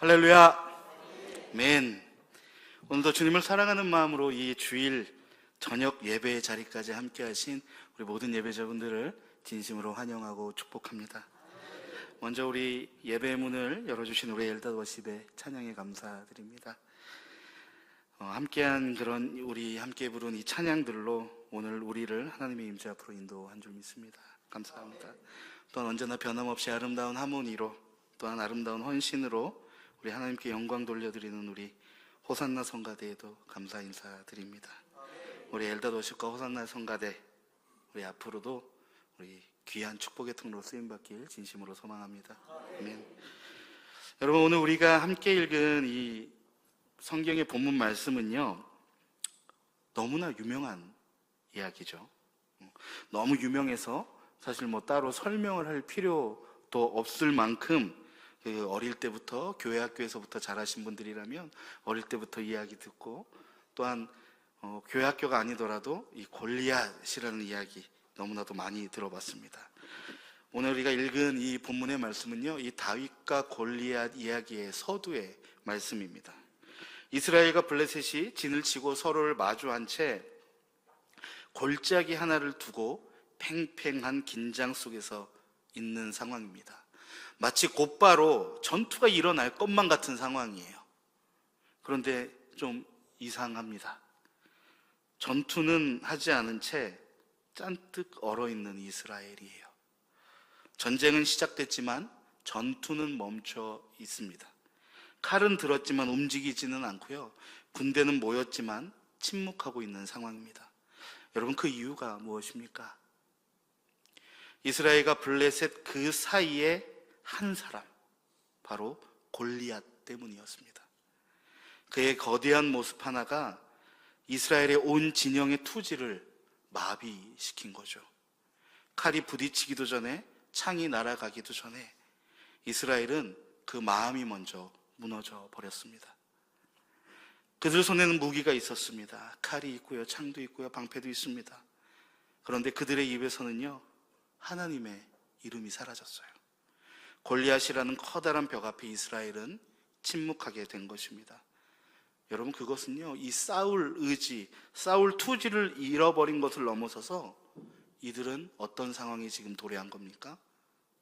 할렐루야. 맨. 오늘도 주님을 사랑하는 마음으로 이 주일 저녁 예배의 자리까지 함께 하신 우리 모든 예배자분들을 진심으로 환영하고 축복합니다. 먼저 우리 예배 문을 열어주신 우리 엘다 워십의 찬양에 감사드립니다. 어, 함께한 그런 우리 함께 부른 이 찬양들로 오늘 우리를 하나님의 임재 앞으로 인도한 줄 믿습니다. 감사합니다. 또한 언제나 변함없이 아름다운 하모니로 또한 아름다운 헌신으로 우리 하나님께 영광 돌려드리는 우리 호산나 성가대에도 감사 인사드립니다. 우리 엘다 도십과 호산나 성가대 우리 앞으로도 우리 귀한 축복의 통로 쓰임 받길 진심으로 소망합니다. 아멘. 여러분 오늘 우리가 함께 읽은 이 성경의 본문 말씀은요 너무나 유명한 이야기죠. 너무 유명해서 사실 뭐 따로 설명을 할 필요도 없을 만큼 그 어릴 때부터 교회 학교에서부터 자라신 분들이라면 어릴 때부터 이야기 듣고 또한 어, 교회 학교가 아니더라도 이 골리앗이라는 이야기 너무나도 많이 들어봤습니다. 오늘 우리가 읽은 이 본문의 말씀은요, 이 다윗과 골리앗 이야기의 서두의 말씀입니다. 이스라엘과 블레셋이 진을 치고 서로를 마주한 채 골짜기 하나를 두고 팽팽한 긴장 속에서 있는 상황입니다. 마치 곧바로 전투가 일어날 것만 같은 상황이에요. 그런데 좀 이상합니다. 전투는 하지 않은 채 짠뜩 얼어 있는 이스라엘이에요. 전쟁은 시작됐지만 전투는 멈춰 있습니다. 칼은 들었지만 움직이지는 않고요. 군대는 모였지만 침묵하고 있는 상황입니다. 여러분 그 이유가 무엇입니까? 이스라엘과 블레셋 그 사이에 한 사람, 바로 골리앗 때문이었습니다. 그의 거대한 모습 하나가 이스라엘의 온 진영의 투지를 마비시킨 거죠. 칼이 부딪히기도 전에 창이 날아가기도 전에 이스라엘은 그 마음이 먼저 무너져 버렸습니다. 그들 손에는 무기가 있었습니다. 칼이 있고요, 창도 있고요, 방패도 있습니다. 그런데 그들의 입에서는요, 하나님의 이름이 사라졌어요. 골리앗이라는 커다란 벽 앞에 이스라엘은 침묵하게 된 것입니다. 여러분 그것은요 이 싸울 의지, 싸울 투지를 잃어버린 것을 넘어서서 이들은 어떤 상황이 지금 도래한 겁니까?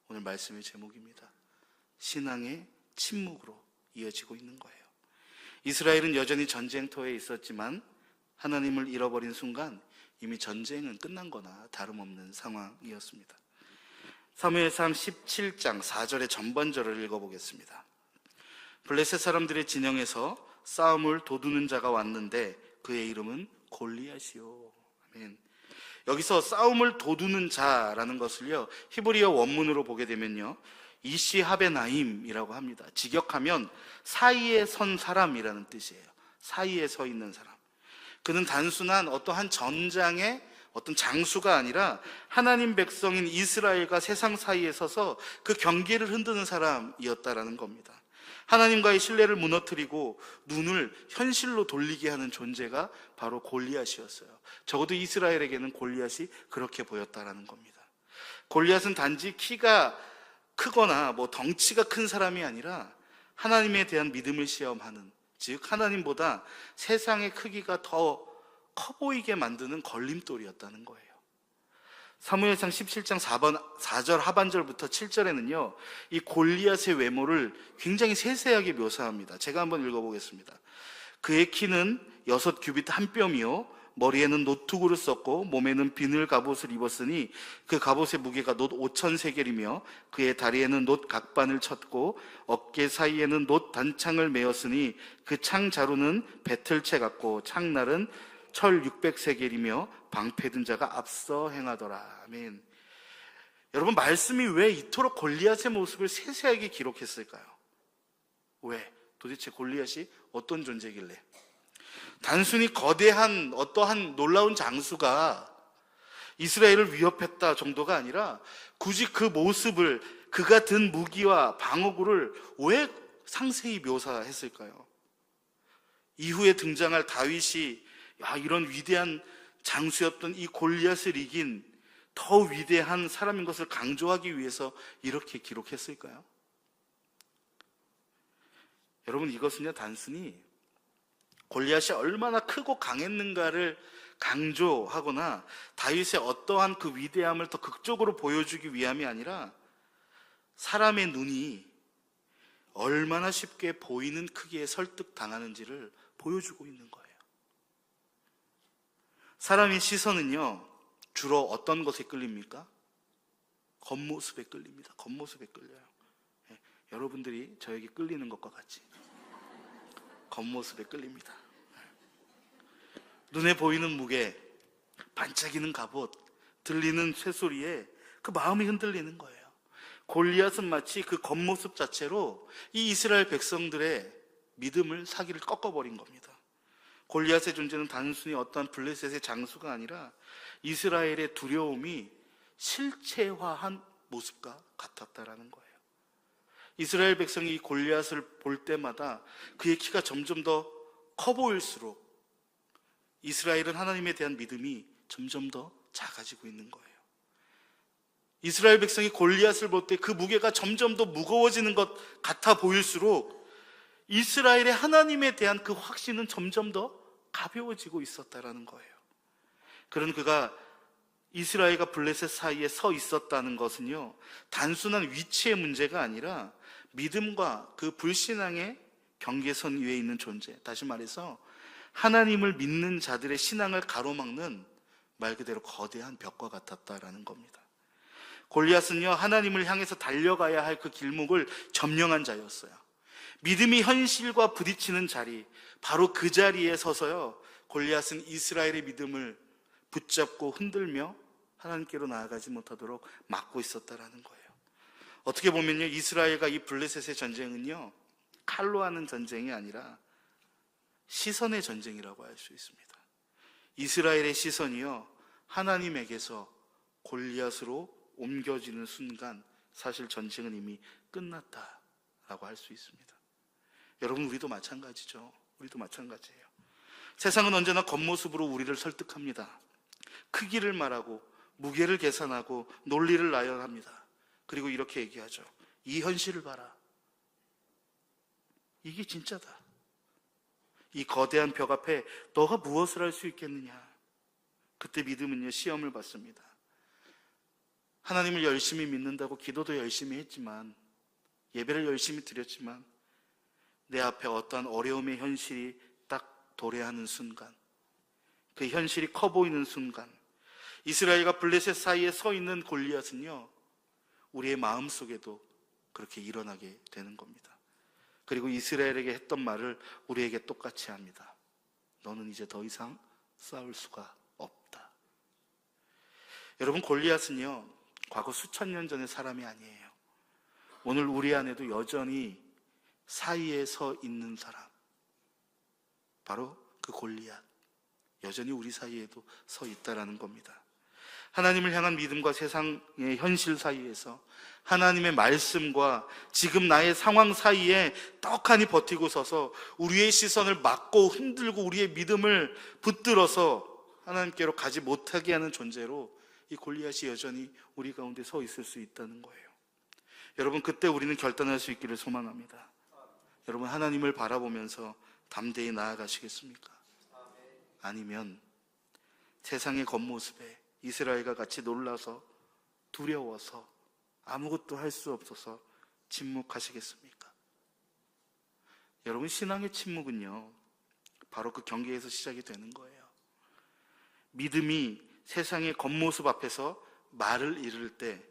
오늘 말씀의 제목입니다. 신앙의 침묵으로 이어지고 있는 거예요. 이스라엘은 여전히 전쟁터에 있었지만 하나님을 잃어버린 순간 이미 전쟁은 끝난 거나 다름없는 상황이었습니다. 사무엘상 17장 4절의 전반절을 읽어보겠습니다. 블레셋 사람들의 진영에서 싸움을 도두는 자가 왔는데 그의 이름은 골리앗이요. 아멘. 여기서 싸움을 도두는 자라는 것을요 히브리어 원문으로 보게 되면요 이시 하베나임이라고 합니다. 직역하면 사이에 선 사람이라는 뜻이에요. 사이에 서 있는 사람. 그는 단순한 어떠한 전장의 어떤 장수가 아니라 하나님 백성인 이스라엘과 세상 사이에 서서 그 경계를 흔드는 사람이었다라는 겁니다. 하나님과의 신뢰를 무너뜨리고 눈을 현실로 돌리게 하는 존재가 바로 골리앗이었어요. 적어도 이스라엘에게는 골리앗이 그렇게 보였다라는 겁니다. 골리앗은 단지 키가 크거나 뭐 덩치가 큰 사람이 아니라 하나님에 대한 믿음을 시험하는 즉 하나님보다 세상의 크기가 더 커 보이게 만드는 걸림돌이었다는 거예요. 사무엘상 17장 4번, 4절 하반절부터 7절에는요, 이 골리앗의 외모를 굉장히 세세하게 묘사합니다. 제가 한번 읽어 보겠습니다. 그의 키는 여섯 규빗 한 뼘이요, 머리에는 노투구를 썼고, 몸에는 비늘 갑옷을 입었으니, 그 갑옷의 무게가 놋 5천 세겔이며, 그의 다리에는 놋 각반을 쳤고, 어깨 사이에는 놋 단창을 메었으니, 그 창 자루는 배틀채 같고, 창날은 철 600세겔이며 방패 든 자가 앞서 행하더라. 아멘. 여러분 말씀이 왜 이토록 골리앗의 모습을 세세하게 기록했을까요? 왜? 도대체 골리앗이 어떤 존재길래? 단순히 거대한 어떠한 놀라운 장수가 이스라엘을 위협했다 정도가 아니라 굳이 그 모습을 그가 든 무기와 방어구를 왜 상세히 묘사했을까요? 이후에 등장할 다윗이 야, 이런 위대한 장수였던 이 골리앗을 이긴 더 위대한 사람인 것을 강조하기 위해서 이렇게 기록했을까요? 여러분 이것은요 단순히 골리앗이 얼마나 크고 강했는가를 강조하거나 다윗의 어떠한 그 위대함을 더 극적으로 보여주기 위함이 아니라 사람의 눈이 얼마나 쉽게 보이는 크기에 설득당하는지를 보여주고 있는 거예요. 사람의 시선은요, 주로 어떤 것에 끌립니까? 겉모습에 끌립니다. 겉모습에 끌려요. 예, 여러분들이 저에게 끌리는 것과 같이 겉모습에 끌립니다. 눈에 보이는 무게, 반짝이는 갑옷, 들리는 쇠소리에 그 마음이 흔들리는 거예요. 골리앗은 마치 그 겉모습 자체로 이 이스라엘 백성들의 믿음을 사기를 꺾어버린 겁니다. 골리앗의 존재는 단순히 어떤 블레셋의 장수가 아니라 이스라엘의 두려움이 실체화한 모습과 같았다라는 거예요. 이스라엘 백성이 이 골리앗을 볼 때마다 그의 키가 점점 더 커 보일수록 이스라엘은 하나님에 대한 믿음이 점점 더 작아지고 있는 거예요. 이스라엘 백성이 골리앗을 볼 때 그 무게가 점점 더 무거워지는 것 같아 보일수록 이스라엘의 하나님에 대한 그 확신은 점점 더 가벼워지고 있었다라는 거예요. 그런 그가 이스라엘과 블레셋 사이에 서 있었다는 것은요, 단순한 위치의 문제가 아니라 믿음과 그 불신앙의 경계선 위에 있는 존재. 다시 말해서 하나님을 믿는 자들의 신앙을 가로막는 말 그대로 거대한 벽과 같았다라는 겁니다. 골리앗은요, 하나님을 향해서 달려가야 할 그 길목을 점령한 자였어요. 믿음이 현실과 부딪히는 자리, 바로 그 자리에 서서요, 골리앗은 이스라엘의 믿음을 붙잡고 흔들며 하나님께로 나아가지 못하도록 막고 있었다라는 거예요. 어떻게 보면요, 이스라엘과 이 블레셋의 전쟁은요, 칼로 하는 전쟁이 아니라 시선의 전쟁이라고 할 수 있습니다. 이스라엘의 시선이요, 하나님에게서 골리앗으로 옮겨지는 순간 사실 전쟁은 이미 끝났다라고 할 수 있습니다. 여러분 우리도 마찬가지죠. 우리도 마찬가지예요. 세상은 언제나 겉모습으로 우리를 설득합니다. 크기를 말하고 무게를 계산하고 논리를 나열합니다. 그리고 이렇게 얘기하죠. 이 현실을 봐라. 이게 진짜다. 이 거대한 벽 앞에 너가 무엇을 할 수 있겠느냐? 그때 믿음은요 시험을 받습니다. 하나님을 열심히 믿는다고 기도도 열심히 했지만 예배를 열심히 드렸지만 내 앞에 어떠한 어려움의 현실이 딱 도래하는 순간 그 현실이 커 보이는 순간 이스라엘과 블레셋 사이에 서 있는 골리앗은요 우리의 마음 속에도 그렇게 일어나게 되는 겁니다. 그리고 이스라엘에게 했던 말을 우리에게 똑같이 합니다. 너는 이제 더 이상 싸울 수가 없다. 여러분 골리앗은요 과거 수천 년 전의 사람이 아니에요. 오늘 우리 안에도 여전히 사이에 서 있는 사람. 바로 그 골리앗. 여전히 우리 사이에도 서 있다라는 겁니다. 하나님을 향한 믿음과 세상의 현실 사이에서 하나님의 말씀과 지금 나의 상황 사이에 떡하니 버티고 서서 우리의 시선을 막고 흔들고 우리의 믿음을 붙들어서 하나님께로 가지 못하게 하는 존재로 이 골리앗이 여전히 우리 가운데 서 있을 수 있다는 거예요. 여러분 그때 우리는 결단할 수 있기를 소망합니다. 여러분 하나님을 바라보면서 담대히 나아가시겠습니까? 아니면 세상의 겉모습에 이스라엘과 같이 놀라서 두려워서 아무것도 할 수 없어서 침묵하시겠습니까? 여러분 신앙의 침묵은요 바로 그 경계에서 시작이 되는 거예요. 믿음이 세상의 겉모습 앞에서 말을 잃을 때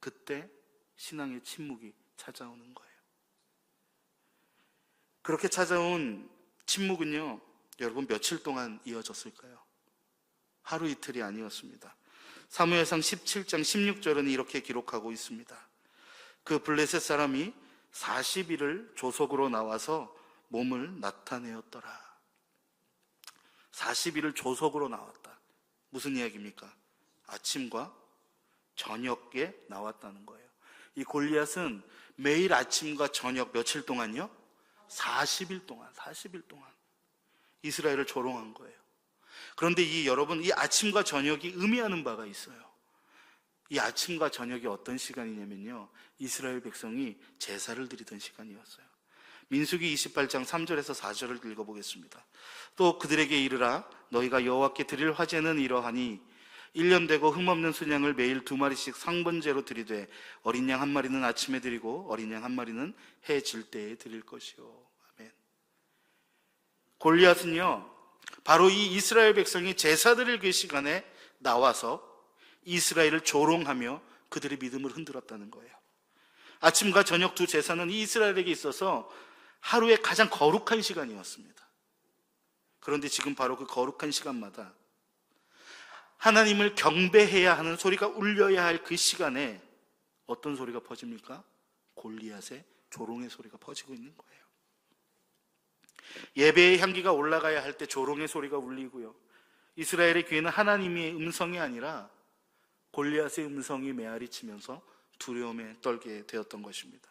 그때 신앙의 침묵이 찾아오는 거예요. 그렇게 찾아온 침묵은요, 여러분 며칠 동안 이어졌을까요? 하루 이틀이 아니었습니다. 사무엘상 17장 16절은 이렇게 기록하고 있습니다. 그 블레셋 사람이 40일을 조석으로 나와서 몸을 나타내었더라. 40일을 조석으로 나왔다. 무슨 이야기입니까? 아침과 저녁에 나왔다는 거예요. 이 골리앗은 매일 아침과 저녁 며칠 동안요? 40일 동안, 40일 동안 이스라엘을 조롱한 거예요. 그런데 이 여러분, 이 아침과 저녁이 의미하는 바가 있어요. 이 아침과 저녁이 어떤 시간이냐면요. 이스라엘 백성이 제사를 드리던 시간이었어요. 민수기 28장 3절에서 4절을 읽어보겠습니다. 또 그들에게 이르라 너희가 여호와께 드릴 화제는 이러하니 1년 되고 흠없는 순양을 매일 두 마리씩 상번제로 드리되 어린 양 한 마리는 아침에 드리고 어린 양 한 마리는 해 질 때에 드릴 것이요. 아멘. 골리앗은요. 바로 이 이스라엘 백성이 제사 드릴 그 시간에 나와서 이스라엘을 조롱하며 그들의 믿음을 흔들었다는 거예요. 아침과 저녁 두 제사는 이 이스라엘에게 있어서 하루의 가장 거룩한 시간이었습니다. 그런데 지금 바로 그 거룩한 시간마다 하나님을 경배해야 하는 소리가 울려야 할 그 시간에 어떤 소리가 퍼집니까? 골리앗의 조롱의 소리가 퍼지고 있는 거예요. 예배의 향기가 올라가야 할 때 조롱의 소리가 울리고요. 이스라엘의 귀에는 하나님의 음성이 아니라 골리앗의 음성이 메아리 치면서 두려움에 떨게 되었던 것입니다.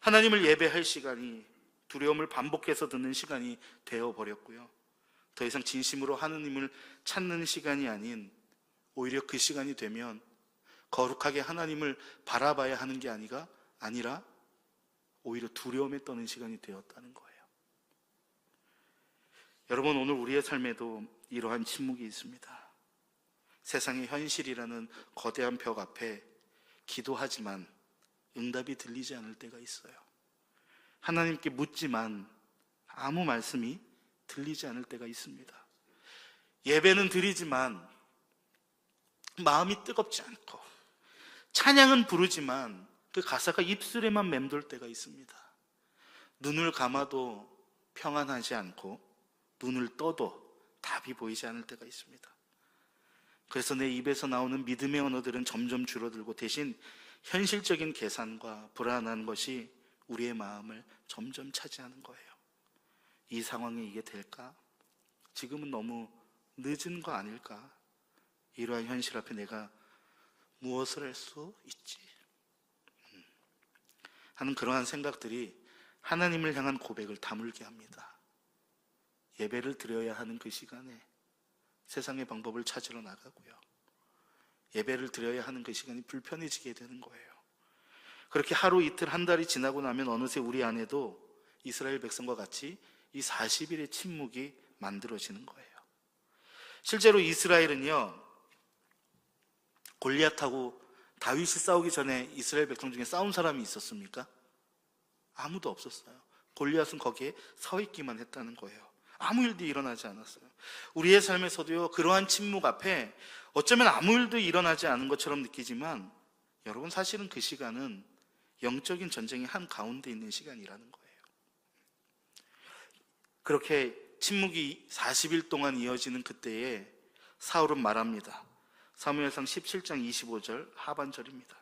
하나님을 예배할 시간이 두려움을 반복해서 듣는 시간이 되어 버렸고요. 더 이상 진심으로 하나님을 찾는 시간이 아닌 오히려 그 시간이 되면 거룩하게 하나님을 바라봐야 하는 게 아니가 아니라 오히려 두려움에 떠는 시간이 되었다는 거예요. 여러분 오늘 우리의 삶에도 이러한 침묵이 있습니다. 세상의 현실이라는 거대한 벽 앞에 기도하지만 응답이 들리지 않을 때가 있어요. 하나님께 묻지만 아무 말씀이 들리지 않을 때가 있습니다. 예배는 드리지만 마음이 뜨겁지 않고 찬양은 부르지만 그 가사가 입술에만 맴돌 때가 있습니다. 눈을 감아도 평안하지 않고 눈을 떠도 답이 보이지 않을 때가 있습니다. 그래서 내 입에서 나오는 믿음의 언어들은 점점 줄어들고 대신 현실적인 계산과 불안한 것이 우리의 마음을 점점 차지하는 거예요. 이 상황에 이게 될까? 지금은 너무 늦은 거 아닐까? 이러한 현실 앞에 내가 무엇을 할 수 있지? 음. 하는 그러한 생각들이 하나님을 향한 고백을 다물게 합니다. 예배를 드려야 하는 그 시간에 세상의 방법을 찾으러 나가고요. 예배를 드려야 하는 그 시간이 불편해지게 되는 거예요. 그렇게 하루 이틀 한 달이 지나고 나면 어느새 우리 안에도 이스라엘 백성과 같이 이 40일의 침묵이 만들어지는 거예요. 실제로 이스라엘은요, 골리앗하고 다윗이 싸우기 전에 이스라엘 백성 중에 싸운 사람이 있었습니까? 아무도 없었어요. 골리앗은 거기에 서 있기만 했다는 거예요. 아무 일도 일어나지 않았어요. 우리의 삶에서도요, 그러한 침묵 앞에 어쩌면 아무 일도 일어나지 않은 것처럼 느끼지만 여러분 사실은 그 시간은 영적인 전쟁의 한 가운데 있는 시간이라는 거예요. 그렇게 침묵이 40일 동안 이어지는 그때에 사울은 말합니다. 사무엘상 17장 25절 하반절입니다.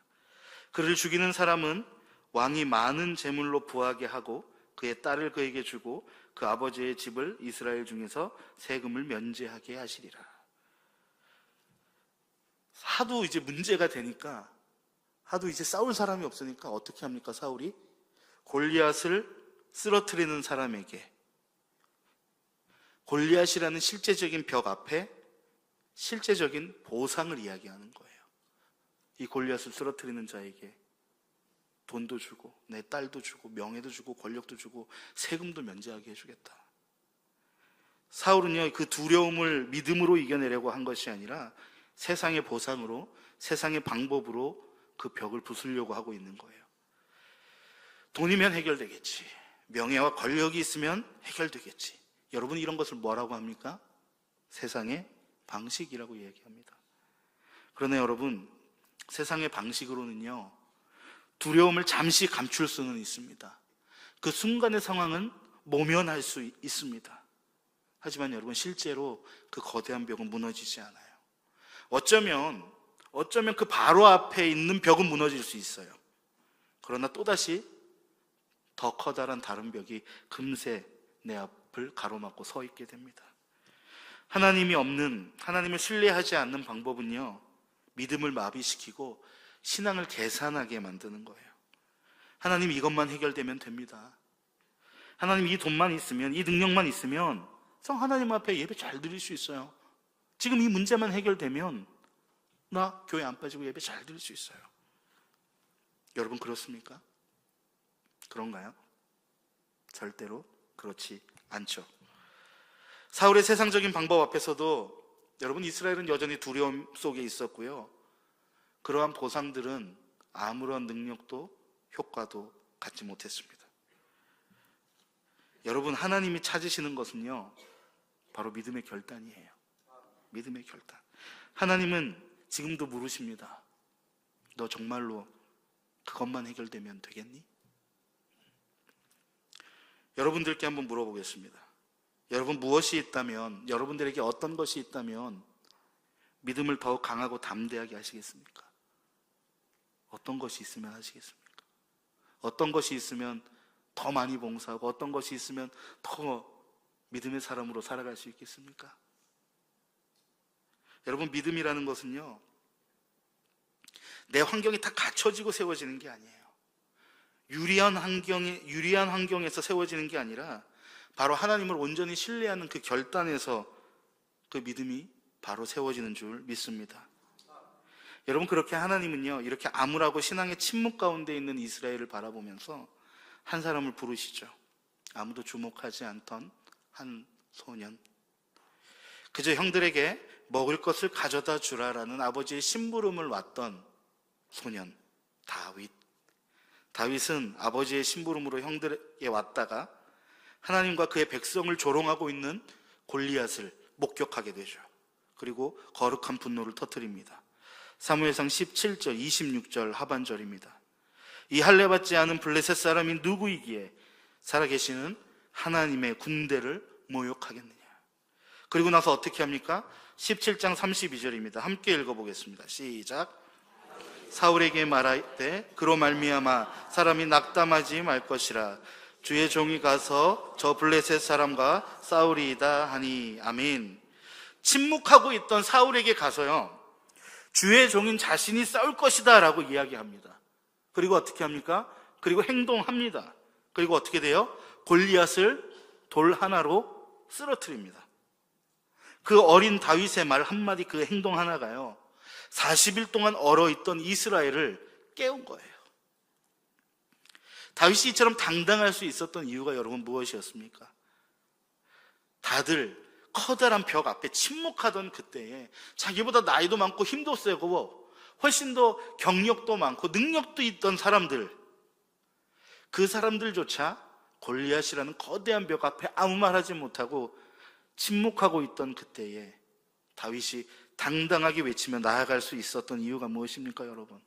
그를 죽이는 사람은 왕이 많은 재물로 부하게 하고 그의 딸을 그에게 주고 그 아버지의 집을 이스라엘 중에서 세금을 면제하게 하시리라. 하도 이제 문제가 되니까 하도 이제 싸울 사람이 없으니까 어떻게 합니까 사울이 골리앗을 쓰러뜨리는 사람에게 골리앗이라는 실제적인 벽 앞에 실제적인 보상을 이야기하는 거예요. 이 골리앗을 쓰러뜨리는 자에게 돈도 주고 내 딸도 주고 명예도 주고 권력도 주고 세금도 면제하게 해주겠다. 사울은요 그 두려움을 믿음으로 이겨내려고 한 것이 아니라 세상의 보상으로 세상의 방법으로 그 벽을 부수려고 하고 있는 거예요. 돈이면 해결되겠지. 명예와 권력이 있으면 해결되겠지. 여러분 이런 것을 뭐라고 합니까? 세상의 방식이라고 얘기합니다. 그러나 여러분 세상의 방식으로는요 두려움을 잠시 감출 수는 있습니다. 그 순간의 상황은 모면할 수 있습니다. 하지만 여러분 실제로 그 거대한 벽은 무너지지 않아요. 어쩌면 어쩌면 그 바로 앞에 있는 벽은 무너질 수 있어요. 그러나 또다시 더 커다란 다른 벽이 금세 내 앞 을 가로막고 서 있게 됩니다. 하나님이 없는, 하나님을 신뢰하지 않는 방법은요, 믿음을 마비시키고 신앙을 계산하게 만드는 거예요. 하나님 이것만 해결되면 됩니다. 하나님 이 돈만 있으면, 이 능력만 있으면, 성 하나님 앞에 예배 잘 드릴 수 있어요. 지금 이 문제만 해결되면, 나 교회 안 빠지고 예배 잘 드릴 수 있어요. 여러분 그렇습니까? 그런가요? 절대로 그렇지 않죠. 사울의 세상적인 방법 앞에서도 여러분 이스라엘은 여전히 두려움 속에 있었고요. 그러한 보상들은 아무런 능력도 효과도 갖지 못했습니다. 여러분 하나님이 찾으시는 것은요. 바로 믿음의 결단이에요. 믿음의 결단. 하나님은 지금도 물으십니다. 너 정말로 그것만 해결되면 되겠니? 여러분들께 한번 물어보겠습니다. 여러분 무엇이 있다면, 여러분들에게 어떤 것이 있다면 믿음을 더욱 강하고 담대하게 하시겠습니까? 어떤 것이 있으면 하시겠습니까? 어떤 것이 있으면 더 많이 봉사하고 어떤 것이 있으면 더 믿음의 사람으로 살아갈 수 있겠습니까? 여러분 믿음이라는 것은요. 내 환경이 다 갖춰지고 세워지는 게 아니에요. 유리한 환경에 유리한 환경에서 세워지는 게 아니라 바로 하나님을 온전히 신뢰하는 그 결단에서 그 믿음이 바로 세워지는 줄 믿습니다. 여러분 그렇게 하나님은요 이렇게 암울하고 신앙의 침묵 가운데 있는 이스라엘을 바라보면서 한 사람을 부르시죠. 아무도 주목하지 않던 한 소년. 그저 형들에게 먹을 것을 가져다 주라라는 아버지의 심부름을 왔던 소년 다윗. 다윗은 아버지의 심부름으로 형들에게 왔다가 하나님과 그의 백성을 조롱하고 있는 골리앗을 목격하게 되죠. 그리고 거룩한 분노를 터뜨립니다. 사무엘상 17절, 26절 하반절입니다. 이 할례 받지 않은 블레셋 사람이 누구이기에 살아계시는 하나님의 군대를 모욕하겠느냐. 그리고 나서 어떻게 합니까? 17장 32절입니다. 함께 읽어보겠습니다. 시작. 사울에게 말하되 그로 말미암아 사람이 낙담하지 말 것이라 주의 종이 가서 저 블레셋 사람과 싸우리이다 하니 아멘. 침묵하고 있던 사울에게 가서요. 주의 종인 자신이 싸울 것이다라고 이야기합니다. 그리고 어떻게 합니까? 그리고 행동합니다. 그리고 어떻게 돼요? 골리앗을 돌 하나로 쓰러뜨립니다. 그 어린 다윗의 말 한마디 그 행동 하나가요. 40일 동안 얼어 있던 이스라엘을 깨운 거예요. 다윗이 이처럼 당당할 수 있었던 이유가 여러분 무엇이었습니까? 다들 커다란 벽 앞에 침묵하던 그때에 자기보다 나이도 많고 힘도 세고 훨씬 더 경력도 많고 능력도 있던 사람들 그 사람들조차 골리앗이라는 거대한 벽 앞에 아무 말 하지 못하고 침묵하고 있던 그때에 다윗이 당당하게 외치며 나아갈 수 있었던 이유가 무엇입니까, 여러분?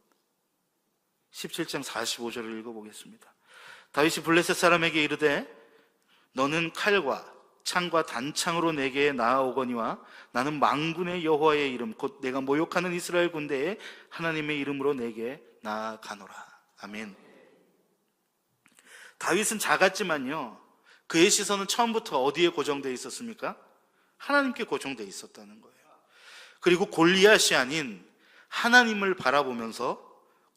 17장 45절을 읽어보겠습니다. 다윗이 블레셋 사람에게 이르되 너는 칼과 창과 단창으로 내게 나아오거니와 나는 망군의 여호와의 이름 곧 내가 모욕하는 이스라엘 군대에 하나님의 이름으로 내게 나아가노라. 아멘. 다윗은 작았지만요. 그의 시선은 처음부터 어디에 고정되어 있었습니까? 하나님께 고정되어 있었다는 거예요. 그리고 골리앗이 아닌 하나님을 바라보면서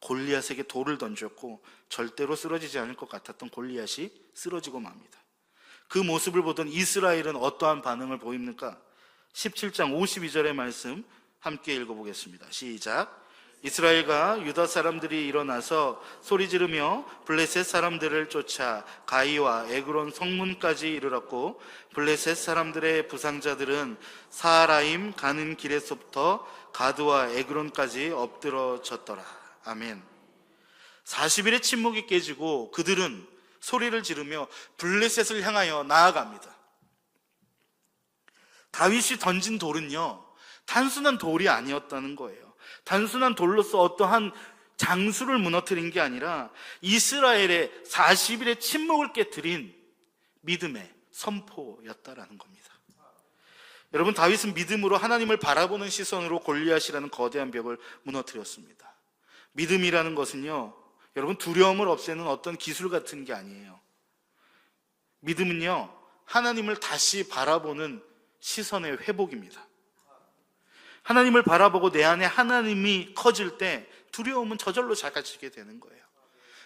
골리앗에게 돌을 던졌고 절대로 쓰러지지 않을 것 같았던 골리앗이 쓰러지고 맙니다. 그 모습을 보던 이스라엘은 어떠한 반응을 보입니까? 17장 52절의 말씀 함께 읽어보겠습니다. 시작. 이스라엘과 유다 사람들이 일어나서 소리 지르며 블레셋 사람들을 쫓아 가이와 에그론 성문까지 이르렀고 블레셋 사람들의 부상자들은 사라임 가는 길에서부터 가드와 에그론까지 엎드러졌더라. 아멘. 40일의 침묵이 깨지고 그들은 소리를 지르며 블레셋을 향하여 나아갑니다. 다윗이 던진 돌은요, 단순한 돌이 아니었다는 거예요. 단순한 돌로서 어떠한 장수를 무너뜨린 게 아니라 이스라엘의 40일의 침묵을 깨뜨린 믿음의 선포였다라는 겁니다. 여러분 다윗은 믿음으로 하나님을 바라보는 시선으로 골리앗이라는 거대한 벽을 무너뜨렸습니다. 믿음이라는 것은요, 여러분 두려움을 없애는 어떤 기술 같은 게 아니에요. 믿음은요, 하나님을 다시 바라보는 시선의 회복입니다. 하나님을 바라보고 내 안에 하나님이 커질 때 두려움은 저절로 작아지게 되는 거예요.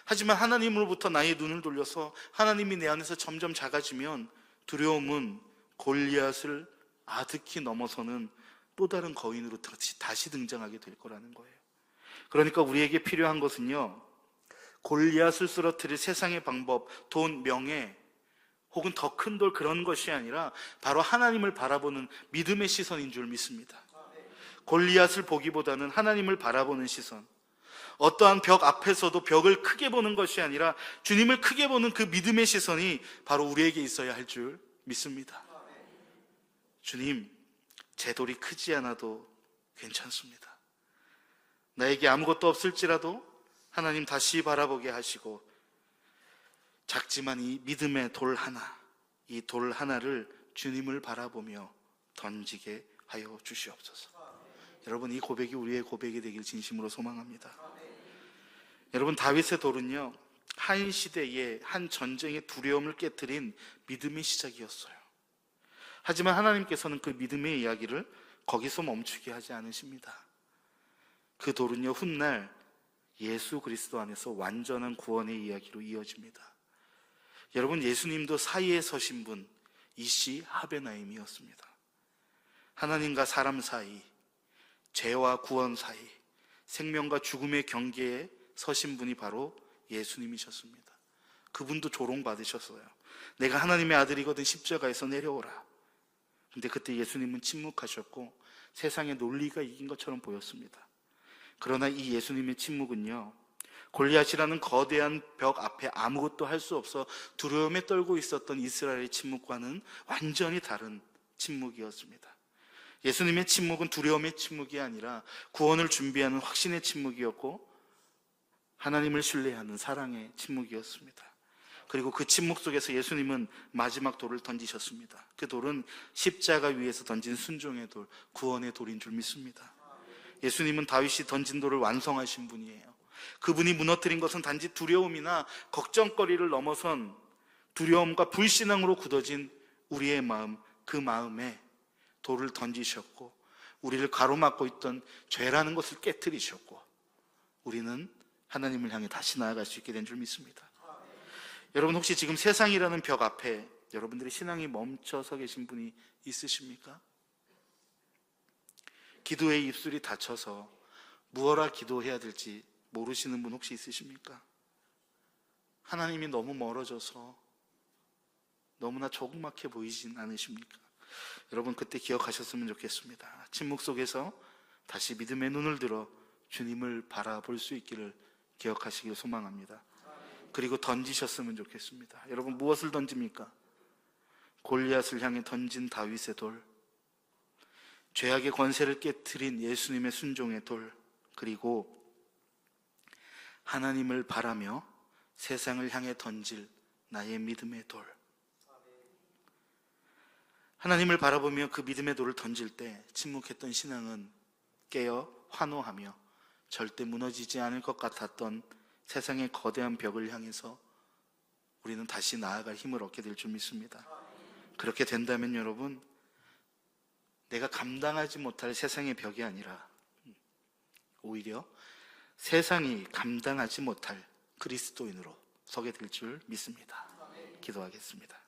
하지만 하나님으로부터 나의 눈을 돌려서 하나님이 내 안에서 점점 작아지면 두려움은 골리앗을 아득히 넘어서는 또 다른 거인으로 다시, 다시 등장하게 될 거라는 거예요. 그러니까 우리에게 필요한 것은요, 골리앗을 쓰러뜨릴 세상의 방법, 돈, 명예, 혹은 더 큰 돌 그런 것이 아니라 바로 하나님을 바라보는 믿음의 시선인 줄 믿습니다. 골리앗을 보기보다는 하나님을 바라보는 시선. 어떠한 벽 앞에서도 벽을 크게 보는 것이 아니라 주님을 크게 보는 그 믿음의 시선이 바로 우리에게 있어야 할 줄 믿습니다. 주님, 제 돌이 크지 않아도 괜찮습니다. 나에게 아무것도 없을지라도 하나님 다시 바라보게 하시고 작지만 이 믿음의 돌 하나, 이 돌 하나를 주님을 바라보며 던지게 하여 주시옵소서. 여러분 이 고백이 우리의 고백이 되길 진심으로 소망합니다. 여러분 다윗의 돌은요 한 시대의 한 전쟁의 두려움을 깨뜨린 믿음의 시작이었어요. 하지만 하나님께서는 그 믿음의 이야기를 거기서 멈추게 하지 않으십니다. 그 돌은요 훗날 예수 그리스도 안에서 완전한 구원의 이야기로 이어집니다. 여러분 예수님도 사이에 서신 분 이씨 하베나임이었습니다. 하나님과 사람 사이, 죄와 구원 사이, 생명과 죽음의 경계에 서신 분이 바로 예수님이셨습니다. 그분도 조롱받으셨어요. 내가 하나님의 아들이거든 십자가에서 내려오라. 근데 그때 예수님은 침묵하셨고 세상의 논리가 이긴 것처럼 보였습니다. 그러나 이 예수님의 침묵은요, 골리앗이라는 거대한 벽 앞에 아무것도 할 수 없어 두려움에 떨고 있었던 이스라엘의 침묵과는 완전히 다른 침묵이었습니다. 예수님의 침묵은 두려움의 침묵이 아니라 구원을 준비하는 확신의 침묵이었고 하나님을 신뢰하는 사랑의 침묵이었습니다. 그리고 그 침묵 속에서 예수님은 마지막 돌을 던지셨습니다. 그 돌은 십자가 위에서 던진 순종의 돌, 구원의 돌인 줄 믿습니다. 예수님은 다윗이 던진 돌을 완성하신 분이에요. 그분이 무너뜨린 것은 단지 두려움이나 걱정거리를 넘어선 두려움과 불신앙으로 굳어진 우리의 마음, 그 마음에 돌을 던지셨고, 우리를 가로막고 있던 죄라는 것을 깨뜨리셨고, 우리는 하나님을 향해 다시 나아갈 수 있게 된 줄 믿습니다. 여러분 혹시 지금 세상이라는 벽 앞에 여러분들의 신앙이 멈춰서 계신 분이 있으십니까? 기도의 입술이 닫혀서 무엇라 기도해야 될지 모르시는 분 혹시 있으십니까? 하나님이 너무 멀어져서 너무나 조그맣게 보이진 않으십니까? 여러분 그때 기억하셨으면 좋겠습니다. 침묵 속에서 다시 믿음의 눈을 들어 주님을 바라볼 수 있기를 기억하시길 소망합니다. 그리고 던지셨으면 좋겠습니다. 여러분 무엇을 던집니까? 골리앗을 향해 던진 다윗의 돌, 죄악의 권세를 깨뜨린 예수님의 순종의 돌, 그리고 하나님을 바라며 세상을 향해 던질 나의 믿음의 돌. 하나님을 바라보며 그 믿음의 돌을 던질 때 침묵했던 신앙은 깨어 환호하며 절대 무너지지 않을 것 같았던 세상의 거대한 벽을 향해서 우리는 다시 나아갈 힘을 얻게 될 줄 믿습니다. 그렇게 된다면 여러분, 내가 감당하지 못할 세상의 벽이 아니라 오히려 세상이 감당하지 못할 그리스도인으로 서게 될 줄 믿습니다. 기도하겠습니다.